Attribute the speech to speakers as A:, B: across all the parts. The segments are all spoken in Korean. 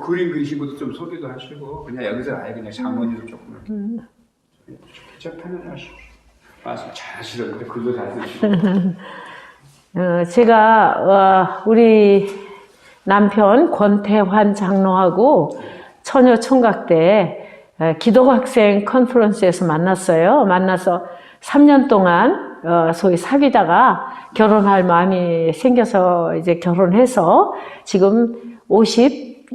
A: 그 그림 그리신 것도 좀 소개도 하시고 그냥 여기서 아예 그냥 장모님도 조금 이렇게 저 편안하시고 말씀 잘 하시던데 글도 잘 쓰시고.
B: 어, 제가 어, 우리 남편 권태환 장로하고 처녀 총각 때 어, 기독학생 컨퍼런스에서 만났어요. 만나서 3년 동안 어, 소위 사귀다가 결혼할 마음이 생겨서 이제 결혼해서 지금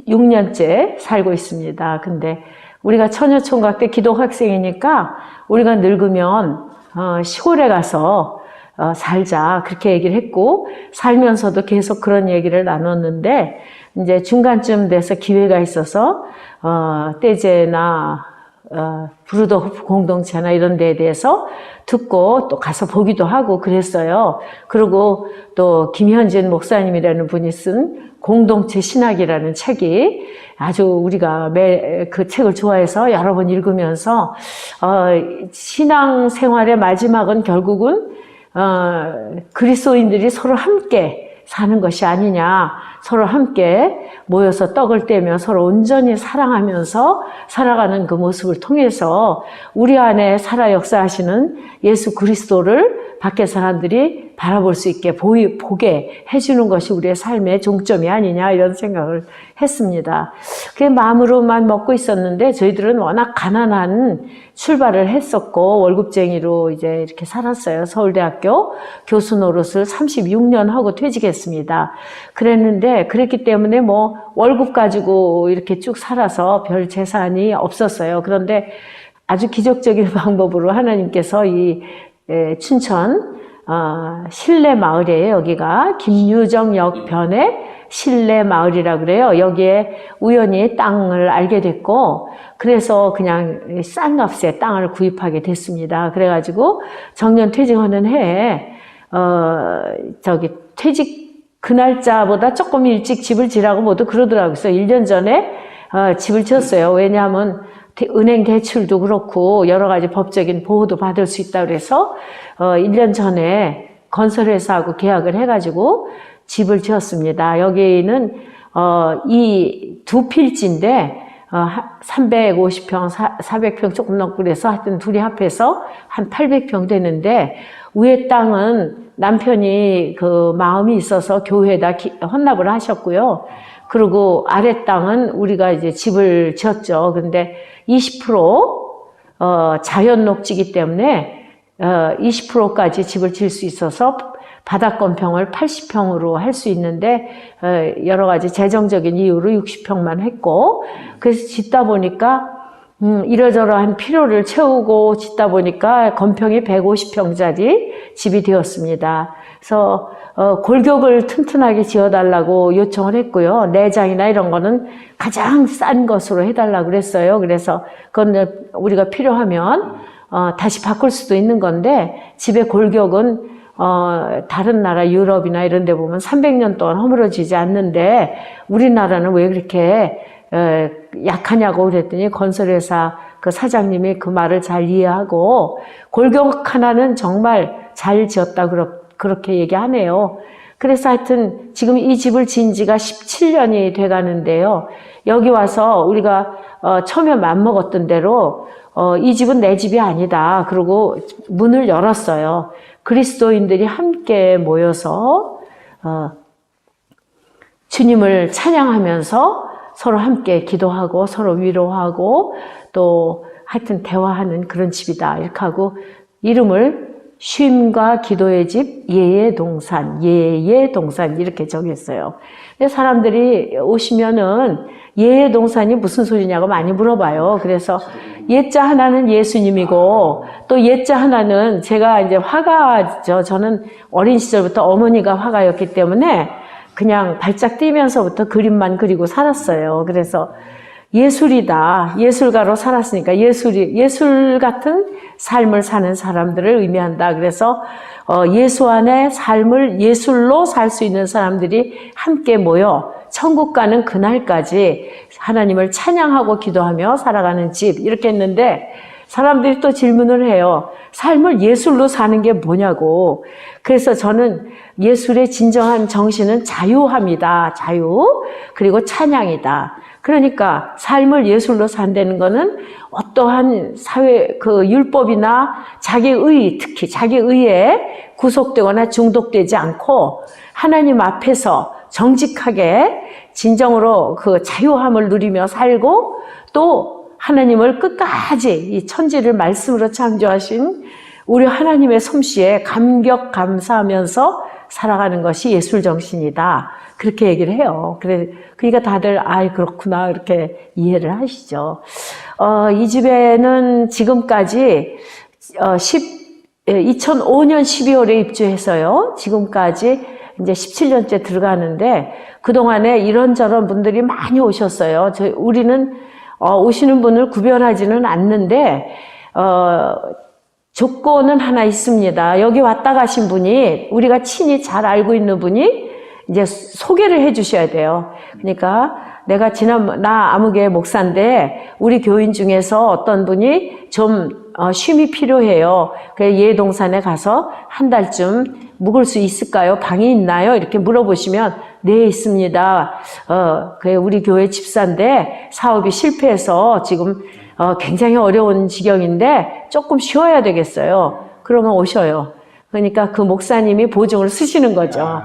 B: 56년째 살고 있습니다. 근데 우리가 처녀 총각 때 기독학생이니까 우리가 늙으면 어, 시골에 가서 어, 살자 그렇게 얘기를 했고 살면서도 계속 그런 얘기를 나눴는데 이제 중간쯤 돼서 기회가 있어서 어, 떼제나 어, 브루더 호프 공동체나 이런 데에 대해서 듣고 또 가서 보기도 하고 그랬어요. 그리고 또 김현진 목사님이라는 분이 쓴 공동체 신학이라는 책이 아주 우리가 매 그 책을 좋아해서 여러 번 읽으면서 어, 신앙 생활의 마지막은 결국은 어, 그리스도인들이 서로 함께 사는 것이 아니냐. 서로 함께 모여서 떡을 떼며 서로 온전히 사랑하면서 살아가는 그 모습을 통해서 우리 안에 살아 역사하시는 예수 그리스도를 밖에 사람들이 바라볼 수 있게 보이, 보게 해주는 것이 우리의 삶의 종점이 아니냐 이런 생각을 했습니다. 그 마음으로만 먹고 있었는데 저희들은 워낙 가난한 출발을 했었고 월급쟁이로 이제 이렇게 살았어요. 서울대학교 교수 노릇을 36년 하고 퇴직했습니다. 그랬는데 그랬기 때문에 뭐 월급 가지고 이렇게 쭉 살아서 별 재산이 없었어요. 그런데 아주 기적적인 방법으로 하나님께서 이 에, 춘천 어, 신례 마을이에요. 여기가 김유정역 변에 신례 마을이라 그래요. 여기에 우연히 땅을 알게 됐고 그래서 그냥 싼 값에 땅을 구입하게 됐습니다. 그래가지고 정년 퇴직하는 해에 어, 저기 퇴직 그 날짜보다 조금 일찍 집을 지라고 모두 그러더라고요. 그래서 1년 전에 어, 집을 지었어요. 왜냐하면 대- 은행 대출도 그렇고 여러 가지 법적인 보호도 받을 수 있다 그래서 어 1년 전에 건설회사하고 계약을 해가지고 집을 지었습니다. 여기는 어이 두 필지인데 어 350평, 400평 조금 넘고 그래서 하여튼 둘이 합해서 한 800평 되는데 위에 땅은 남편이 그 마음이 있어서 교회에다 기- 헌납을 하셨고요. 그리고 아래 땅은 우리가 이제 집을 지었죠. 근데 20% 어, 자연 녹지기 때문에 어, 20%까지 집을 지을 수 있어서 바닥 건평을 80평으로 할 수 있는데 어, 여러 가지 재정적인 이유로 60평만 했고 그래서 짓다 보니까 음, 이러저러한 필요를 채우고 짓다 보니까 건평이 150평짜리 집이 되었습니다. 그래서 어, 골격을 튼튼하게 지어달라고 요청을 했고요. 내장이나 이런 거는 가장 싼 것으로 해달라고 그랬어요. 그래서 그건 우리가 필요하면 어, 다시 바꿀 수도 있는 건데 집의 골격은 어, 다른 나라 유럽이나 이런 데 보면 300년 동안 허물어지지 않는데 우리나라는 왜 그렇게 에, 약하냐고 그랬더니 건설회사 그 사장님이 그 말을 잘 이해하고 골격 하나는 정말 잘 지었다 그렇, 그렇게 얘기하네요. 그래서 하여튼 지금 이 집을 지은 지가 17년이 돼 가는데요. 여기 와서 우리가 어, 처음에 맘먹었던 대로 어, 이 집은 내 집이 아니다. 그리고 문을 열었어요. 그리스도인들이 함께 모여서 어, 주님을 찬양하면서 서로 함께 기도하고 서로 위로하고 또 하여튼 대화하는 그런 집이다. 이렇게 하고 이름을 쉼과 기도의 집 예의 동산 예의 동산 이렇게 정했어요. 근데 사람들이 오시면은 예의 동산이 무슨 소리냐고 많이 물어봐요. 그래서 예자 하나는 예수님이고 또 예자 하나는 제가 이제 화가죠. 저는 어린 시절부터 어머니가 화가였기 때문에 그냥 발짝 뛰면서부터 그림만 그리고 살았어요. 그래서 예술이다. 예술가로 살았으니까 예술이, 예술 같은 삶을 사는 사람들을 의미한다. 그래서 어, 예수 안에 삶을 예술로 살 수 있는 사람들이 함께 모여 천국 가는 그날까지 하나님을 찬양하고 기도하며 살아가는 집. 이렇게 했는데 사람들이 또 질문을 해요. 삶을 예술로 사는 게 뭐냐고. 그래서 저는 예술의 진정한 정신은 자유함이다. 자유. 그리고 찬양이다. 그러니까 삶을 예술로 산다는 거는 어떠한 사회 그 율법이나 자기의 특히 자기의에 구속되거나 중독되지 않고 하나님 앞에서 정직하게 진정으로 그 자유함을 누리며 살고 또 하나님을 끝까지 이 천지를 말씀으로 창조하신 우리 하나님의 솜씨에 감격 감사하면서 살아가는 것이 예술 정신이다. 그렇게 얘기를 해요. 그래, 그러니까 다들, 아, 그렇구나. 이렇게 이해를 하시죠. 어, 이 집에는 지금까지, 어, 10, 2005년 12월에 입주해서요. 지금까지 이제 17년째 들어가는데, 그동안에 이런저런 분들이 많이 오셨어요. 저, 우리는, 어, 오시는 분을 구별하지는 않는데, 어, 조건은 하나 있습니다. 여기 왔다 가신 분이 우리가 친히 잘 알고 있는 분이 이제 소개를 해 주셔야 돼요. 그러니까 내가 지난 나 아무개 목사인데 우리 교인 중에서 어떤 분이 좀 어, 쉼이 필요해요. 그래 예동산에 가서 한 달쯤 묵을 수 있을까요? 방이 있나요? 이렇게 물어보시면 네 있습니다. 어, 그 우리 교회 집사인데 사업이 실패해서 지금 어, 굉장히 어려운 지경인데 조금 쉬어야 되겠어요. 그러면 오셔요. 그러니까 그 목사님이 보증을 쓰시는 거죠.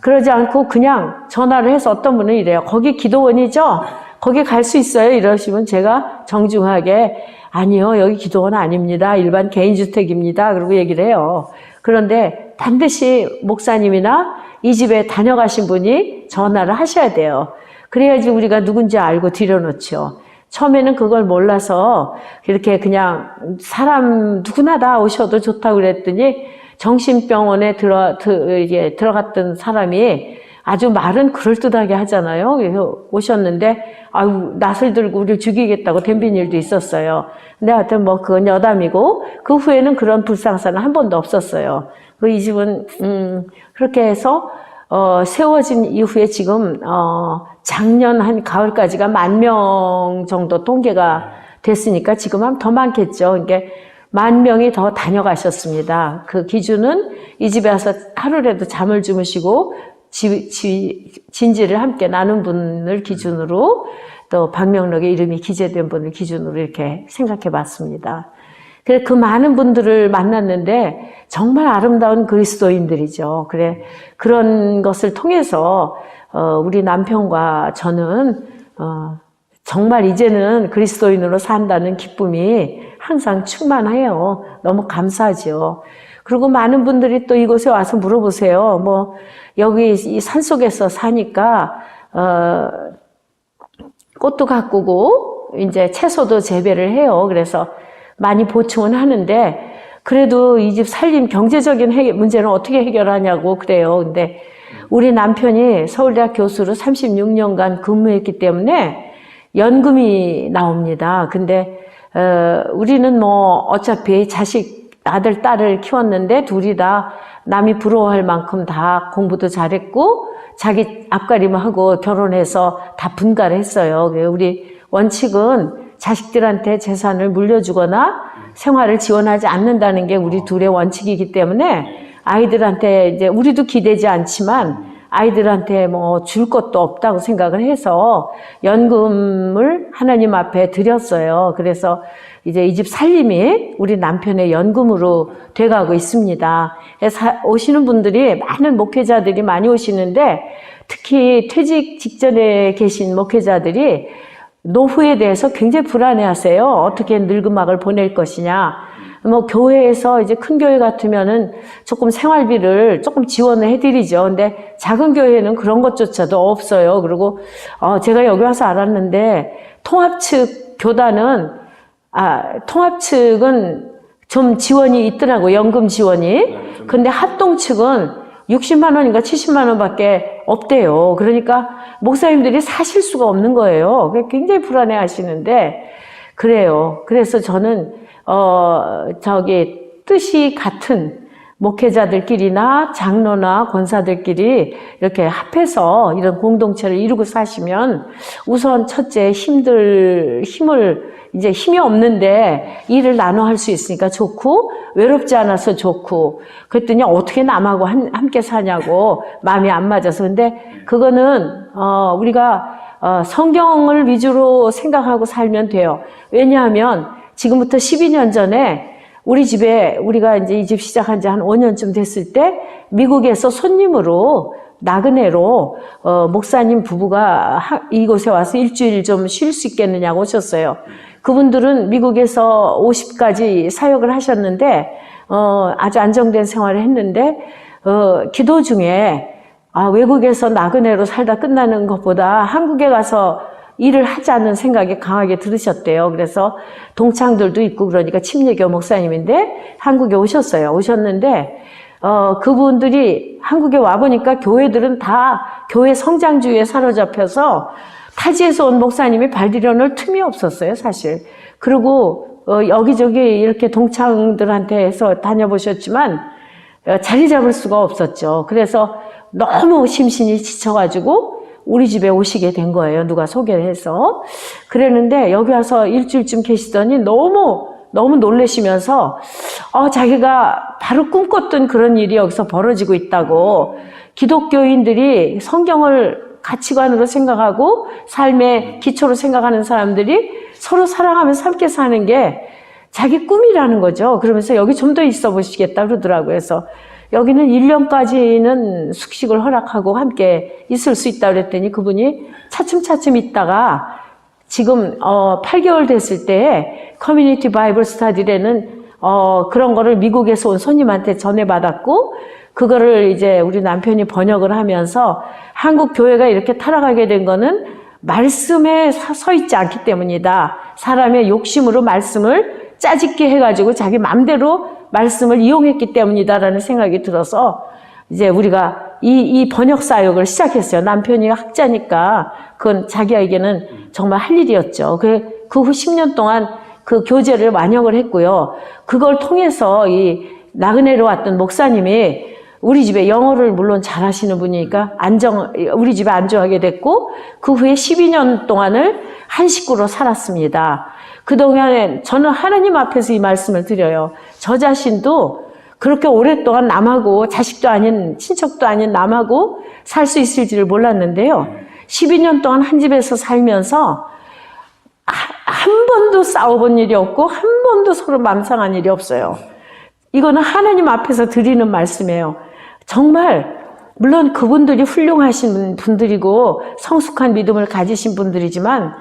B: 그러지 않고 그냥 전화를 해서 어떤 분은 이래요. 거기 기도원이죠? 거기 갈 수 있어요? 이러시면 제가 정중하게 아니요, 여기 기도원 아닙니다. 일반 개인주택입니다. 그러고 얘기를 해요. 그런데 반드시 목사님이나 이 집에 다녀가신 분이 전화를 하셔야 돼요. 그래야지 우리가 누군지 알고 들여놓죠. 처음에는 그걸 몰라서 이렇게 그냥 사람 누구나 다 오셔도 좋다고 그랬더니 정신병원에 들어, 드, 이게 들어갔던 사람이 아주 말은 그럴듯하게 하잖아요. 그래서 오셨는데, 아유, 낯을 들고 우리를 죽이겠다고 덤빈 일도 있었어요. 근데 하여튼 뭐 그건 여담이고, 그 후에는 그런 불상사는 한 번도 없었어요. 그 이 집은, 음, 그렇게 해서, 어, 세워진 이후에 지금, 어, 작년 한 가을까지가 만 명 정도 통계가 됐으니까 지금 하면 더 많겠죠. 그러니까 만 명이 더 다녀가셨습니다. 그 기준은 이 집에 와서 하루라도 잠을 주무시고 지, 지, 진지를 함께 나눈 분을 기준으로 또 박명록의 이름이 기재된 분을 기준으로 이렇게 생각해 봤습니다. 그래, 그 많은 분들을 만났는데 정말 아름다운 그리스도인들이죠. 그래, 그런 것을 통해서, 어, 우리 남편과 저는, 어, 정말 이제는 그리스도인으로 산다는 기쁨이 항상 충만해요. 너무 감사하죠. 그리고 많은 분들이 또 이곳에 와서 물어보세요. 뭐, 여기 이 산 속에서 사니까, 어, 꽃도 가꾸고, 이제 채소도 재배를 해요. 그래서 많이 보충은 하는데, 그래도 이 집 살림 경제적인 해결, 문제는 어떻게 해결하냐고 그래요. 근데 우리 남편이 서울대학 교수로 36년간 근무했기 때문에 연금이 나옵니다. 근데, 어, 우리는 뭐 어차피 자식, 아들, 딸을 키웠는데 둘이 다 남이 부러워할 만큼 다 공부도 잘했고 자기 앞가림하고 결혼해서 다 분가를 했어요. 우리 원칙은 자식들한테 재산을 물려주거나 생활을 지원하지 않는다는 게 우리 둘의 원칙이기 때문에 아이들한테 이제 우리도 기대지 않지만 아이들한테 뭐 줄 것도 없다고 생각을 해서 연금을 하나님 앞에 드렸어요. 그래서 이제 이 집 살림이 우리 남편의 연금으로 돼가고 있습니다. 오시는 분들이 많은 목회자들이 많이 오시는데 특히 퇴직 직전에 계신 목회자들이 노후에 대해서 굉장히 불안해하세요. 어떻게 늙음막을 보낼 것이냐. 뭐 교회에서 이제 큰 교회 같으면은 조금 생활비를 조금 지원을 해드리죠. 근데 작은 교회는 그런 것조차도 없어요. 그리고 어 제가 여기 와서 알았는데 통합 측 교단은 아 통합 측은 좀 지원이 있더라고 연금 지원이. 근데 합동 측은 60만 원인가 70만 원밖에 없대요. 그러니까 목사님들이 사실 수가 없는 거예요. 굉장히 불안해 하시는데 그래요. 그래서 저는 어 저기 뜻이 같은 목회자들끼리나 장로나 권사들끼리 이렇게 합해서 이런 공동체를 이루고 사시면 우선 첫째 힘들 힘을 이제 힘이 없는데 일을 나눠 할 수 있으니까 좋고 외롭지 않아서 좋고 그랬더니 어떻게 남하고 한, 함께 사냐고 마음이 안 맞아서 근데 그거는 어 우리가 어, 성경을 위주로 생각하고 살면 돼요. 왜냐하면 지금부터 12년 전에 우리 집에 우리가 이제 이 집 시작한 지 한 5년쯤 됐을 때 미국에서 손님으로 나그네로 어, 목사님 부부가 하- 이곳에 와서 일주일 좀 쉴 수 있겠느냐고 오셨어요. 그분들은 미국에서 50까지 사역을 하셨는데 어, 아주 안정된 생활을 했는데 어, 기도 중에 아, 외국에서 나그네로 살다 끝나는 것보다 한국에 가서 일을 하자는 생각이 강하게 들으셨대요. 그래서 동창들도 있고 그러니까 침례교 목사님인데 한국에 오셨어요. 오셨는데 어, 그분들이 한국에 와보니까 교회들은 다 교회 성장주의에 사로잡혀서 타지에서 온 목사님이 발디뎌놓을 틈이 없었어요, 사실. 그리고 어, 여기저기 이렇게 동창들한테 해서 다녀보셨지만 어, 자리 잡을 수가 없었죠. 그래서 너무 심신이 지쳐가지고 우리 집에 오시게 된 거예요. 누가 소개를 해서. 그랬는데 여기 와서 일주일쯤 계시더니 너무 너무 놀래시면서 어, 자기가 바로 꿈꿨던 그런 일이 여기서 벌어지고 있다고 기독교인들이 성경을 가치관으로 생각하고 삶의 기초로 생각하는 사람들이 서로 사랑하면서 함께 사는 게 자기 꿈이라는 거죠. 그러면서 여기 좀 더 있어 보시겠다 그러더라고요. 그래서 여기는 1년까지는 숙식을 허락하고 함께 있을 수 있다 그랬더니 그분이 차츰차츰 있다가 지금 어 8개월 됐을 때 커뮤니티 바이블 스타디라는 어 그런 거를 미국에서 온 손님한테 전해 받았고 그거를 이제 우리 남편이 번역을 하면서 한국 교회가 이렇게 타락하게 된 거는 말씀에 서- 서 있지 않기 때문이다. 사람의 욕심으로 말씀을 짜집게 해가지고 자기 맘대로 말씀을 이용했기 때문이다라는 생각이 들어서 이제 우리가 이, 이 번역 사역을 시작했어요. 남편이 학자니까 그건 자기에게는 정말 할 일이었죠. 그, 그 후 10년 동안 그 교재를 완역을 했고요. 그걸 통해서 이 나그네로 왔던 목사님이 우리 집에 영어를 물론 잘하시는 분이니까 안정 우리 집에 안주하게 됐고 그 후에 12년 동안을 한 식구로 살았습니다. 그 동안에 저는 하나님 앞에서 이 말씀을 드려요. 저 자신도 그렇게 오랫동안 남하고 자식도 아닌 친척도 아닌 남하고 살 수 있을지를 몰랐는데요. 12년 동안 한 집에서 살면서 하- 한 번도 싸워본 일이 없고 한 번도 서로 맘상한 일이 없어요. 이거는 하나님 앞에서 드리는 말씀이에요. 정말 물론 그분들이 훌륭하신 분들이고 성숙한 믿음을 가지신 분들이지만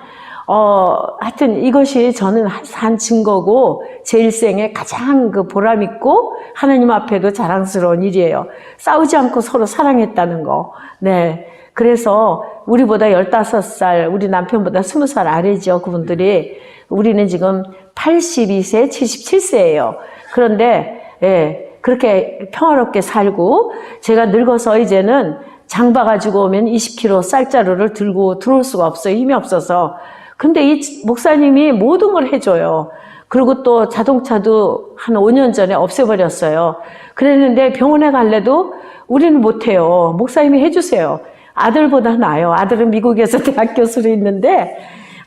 B: 어 하여튼 이것이 저는 산 증거고 제 일생에 가장 그 보람 있고 하나님 앞에도 자랑스러운 일이에요. 싸우지 않고 서로 사랑했다는 거. 네. 그래서 우리보다 15살, 우리 남편보다 20살 아래죠, 그분들이. 우리는 지금 82세, 77세예요. 그런데 예, 그렇게 평화롭게 살고 제가 늙어서 이제는 장 봐가지고 오면 20kg 쌀자루를 들고 들어올 수가 없어요. 힘이 없어서. 근데 이 목사님이 모든 걸 해줘요. 그리고 또 자동차도 한 5년 전에 없애버렸어요. 그랬는데 병원에 갈래도 우리는 못해요. 목사님이 해주세요. 아들보다 나아요. 아들은 미국에서 대학 교수로 있는데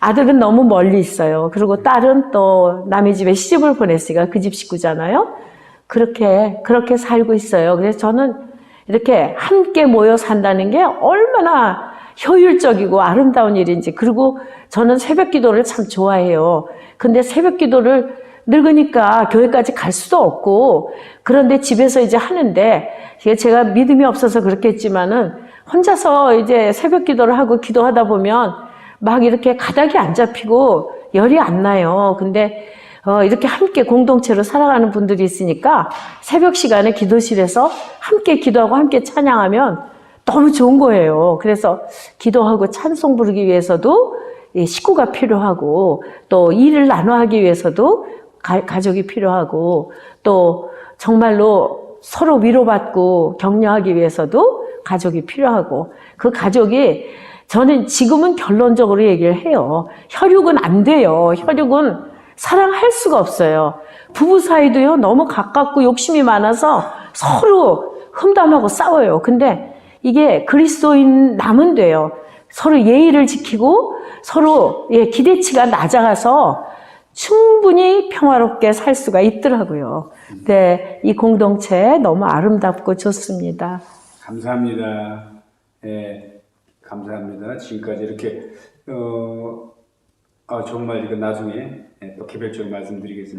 B: 아들은 너무 멀리 있어요. 그리고 딸은 또 남의 집에 시집을 보냈으니까 그 집 식구잖아요. 그렇게, 그렇게 살고 있어요. 그래서 저는 이렇게 함께 모여 산다는 게 얼마나 효율적이고 아름다운 일인지. 그리고 저는 새벽 기도를 참 좋아해요. 근데 새벽 기도를 늙으니까 교회까지 갈 수도 없고, 그런데 집에서 이제 하는데, 제가 믿음이 없어서 그렇겠지만은, 혼자서 이제 새벽 기도를 하고 기도하다 보면, 막 이렇게 가닥이 안 잡히고, 열이 안 나요. 근데, 어, 이렇게 함께 공동체로 살아가는 분들이 있으니까 새벽 시간에 기도실에서 함께 기도하고 함께 찬양하면 너무 좋은 거예요. 그래서 기도하고 찬송 부르기 위해서도 이 식구가 필요하고 또 일을 나눠 하기 위해서도 가, 가족이 필요하고 또 정말로 서로 위로받고 격려하기 위해서도 가족이 필요하고 그 가족이 저는 지금은 결론적으로 얘기를 해요. 혈육은 안 돼요. 혈육은 사랑할 수가 없어요. 부부 사이도요, 너무 가깝고 욕심이 많아서 서로 험담하고 싸워요. 근데 이게 그리스도인 남은 돼요. 서로 예의를 지키고 서로 예, 기대치가 낮아가서 충분히 평화롭게 살 수가 있더라고요. 네, 이 공동체 너무 아름답고 좋습니다.
A: 감사합니다. 예, 감사합니다. 지금까지 이렇게 어, 아, 정말 이거 나중에 예, 또 개별적으로 말씀드리겠습니다.